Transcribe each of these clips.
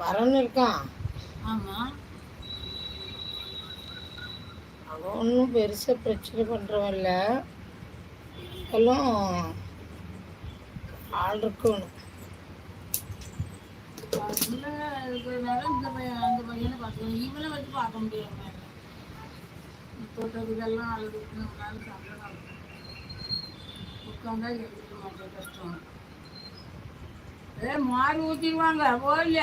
வரன்னு இருக்கான். ஆமாம் அவன் ஒன்றும் பெருசாக பிரச்சனை பண்ணுறவன் இல்லை. எல்லாம் ஆள் இருக்கணும். இவனை வச்சு பார்க்க முடியாம தோட்டத்துக்கெல்லாம் அழுதுக்கு நாள் சாப்பிட உட்காந்தா எழுதிக்க மாட்டேன் கஷ்டம். ஏ மாறி ஊற்றிடுவாங்க போகல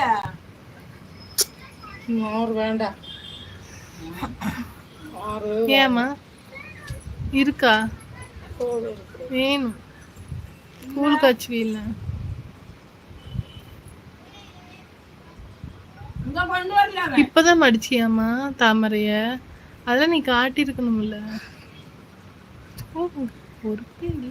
மோர் வேண்டாம் மோர் ஏம்மா இருக்கா வேணும் கூழ் காய்ச்சி இல்லை இப்பதான் மடிச்சியாம்மா தாமரைய அதெல்லாம் நீ காட்டியிருக்கணும்ல ஒரு பேரு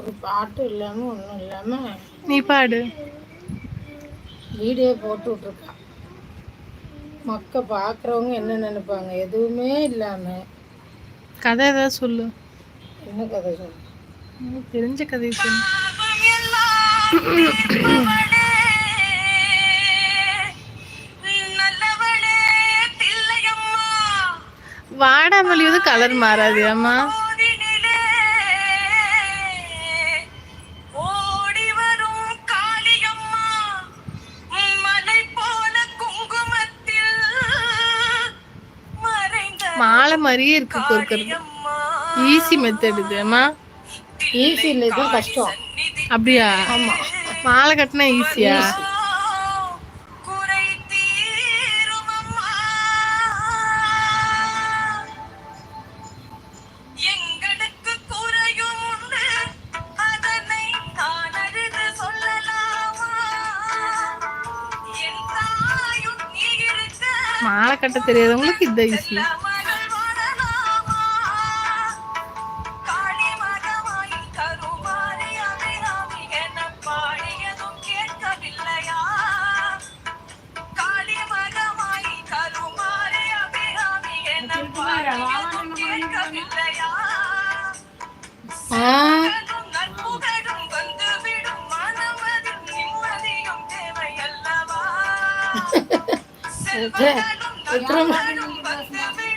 ஒரு பாட்டு இல்லாமல் ஒன்றும் இல்லாமல் நீ பாடு. வீடியோ போட்டு விட்ருக்கான் மக்க பார்க்குறவங்க என்ன நினைப்பாங்க? எதுவுமே இல்லாமல் கதை ஏதாவது சொல்லு. என்ன கதை சொல்லு? எனக்கு தெரிஞ்ச கதை சொல்லு. வாடாமல்லியும் கலர் மாறாது அம்மா. மாலை மாதிரியே இருக்கு பொறுக்கிறது. ஈஸி மெத்தட் இது அம்மா. ஈஸி இல்லை இதுதான் கஷ்டம். அப்படியா? மாலை கட்டினா ஈஸியா மாலை கட்ட தெரியாதவங்களுக்கு இது ஈஸி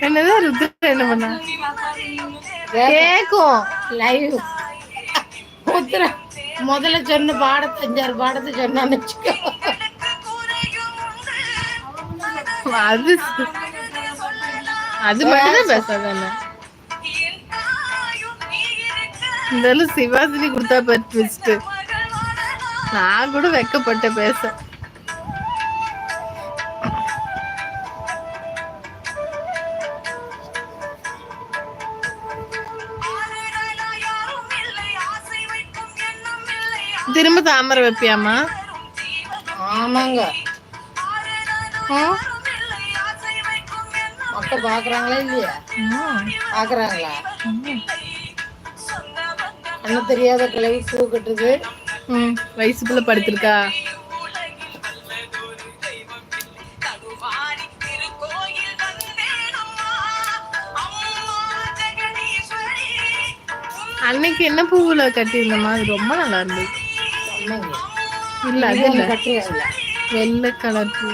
என்னது ருத்ர என்ன பண்ணா? கேக்கும். லைவ் உத்தர முதல்ல சொன்ன பாடத்தை அஞ்சாறு பாடத்தை சொன்னான்னு வச்சுக்கோ. அது அது மட்டும் தான் பேசாதானே இருந்தாலும் சிவாசினி கொடுத்தா ட்விஸ்ட் நான் கூட வெக்கப்பட்ட பேச. திரும்ப தாமரை வைப்பியாமா ஆமாங்க? மக்கள் பார்க்குறாங்களா இல்லையா? ம். அண்ணன் தெரியாத கிளவி பூ கட்டுது ம் வயசுக்குள்ள படுத்திருக்கா? அன்னைக்கு என்ன பூவுல கட்டியிருந்தோமா அது ரொம்ப நல்லா இருந்தது. இல்ல அது இல்ல. வெள்ளை கலர் பூ.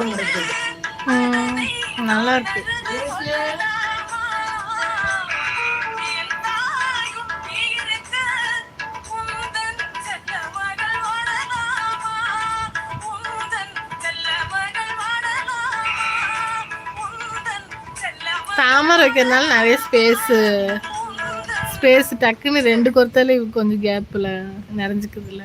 முடிஞ்சது. நல்லா இருக்கு. தாமரை வைக்கிறதுனால நிறைய ஸ்பேஸ் ஸ்பேஸ் டக்குன்னு ரெண்டு கொத்தாலே கொஞ்சம் கேப்ல நிறைஞ்சுக்குதுல்ல.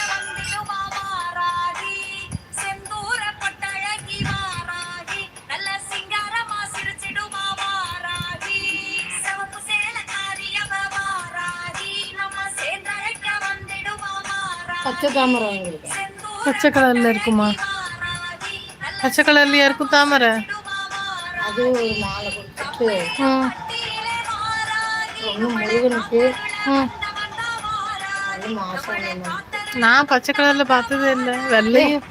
பச்சை தாமரை வாங்கியிருக்கேன். பச்சை கலர்ல இருக்குமா? பச்சை கலர்லயா இருக்கும் தாமரை? அது ஒரு மாலை கொடுத்துட்டு ஒன்று முருகனுக்கு நான் பச்சை கலர்ல பார்த்ததே இல்லை. வெள்ளையும்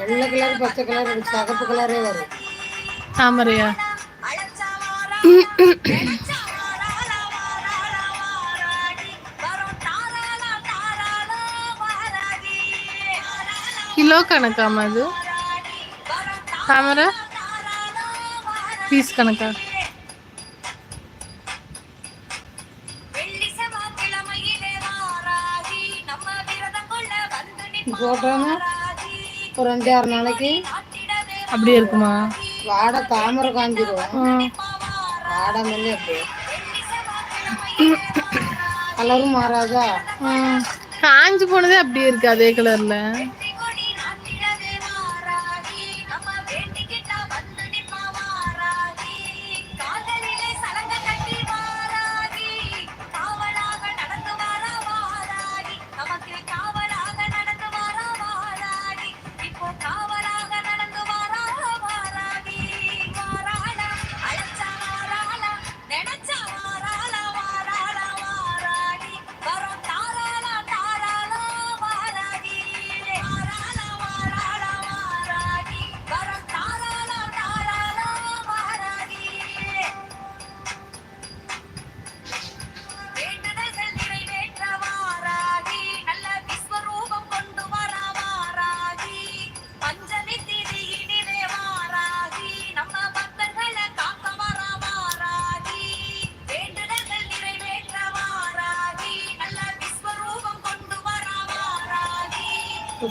வெள்ளை கலர் பச்சை கலர் சகப்பு கலரே வரும். தாமரையா? கிலோ கணக்காமா இது. தாமரை பீஸ் வந்து போட்டோன்னா ஒரு அஞ்சு ஆறு நாளைக்கு. அப்படியே இருக்குமா? வாடை தாமரை காஞ்சிரும். ம் வாடை மல்லி அப்படியே. கலரும் மாறாதா. காஞ்சு போனதே அப்படியே இருக்கு அதே கலர்ல.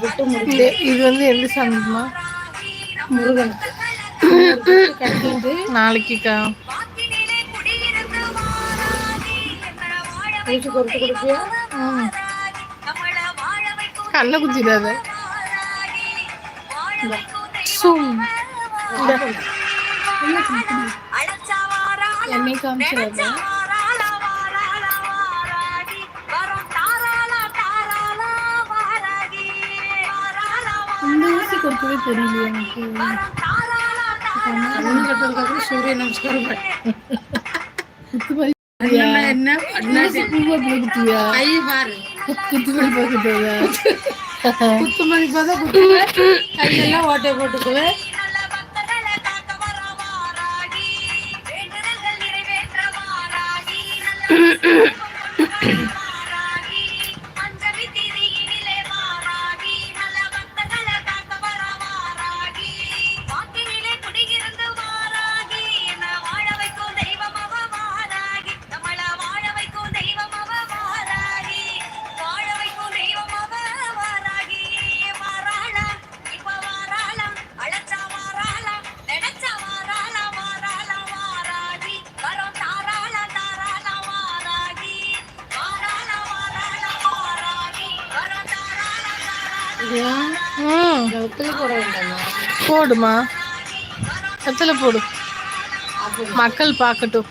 விட்டு முடி இது வந்து எந்த சாமிக்குமா முருகன். கட்டிட்டு நாளைக்குக்கா. பூச்சி கொடுத்து கொடுப்பியா? கண்ணை குத்திடாத. சும். என்னை காமிச்சிடாத கொடுக்கவே தெரியலையே எனக்கு. கண்ணு கட்டுறதுக்கு சூரிய நமஸ்காரம் என்ன? பூவை போட்டுட்டியா? கை பாரு. குத்துமதி போட்டுட்டதா குத்து மதிப்பாதான் குத்துவேன் கையெல்லாம் ஓட்டை போட்டுக்குவேன் போடுமா. எத்தனை போடு. மக்கள் பார்க்கட்டும்.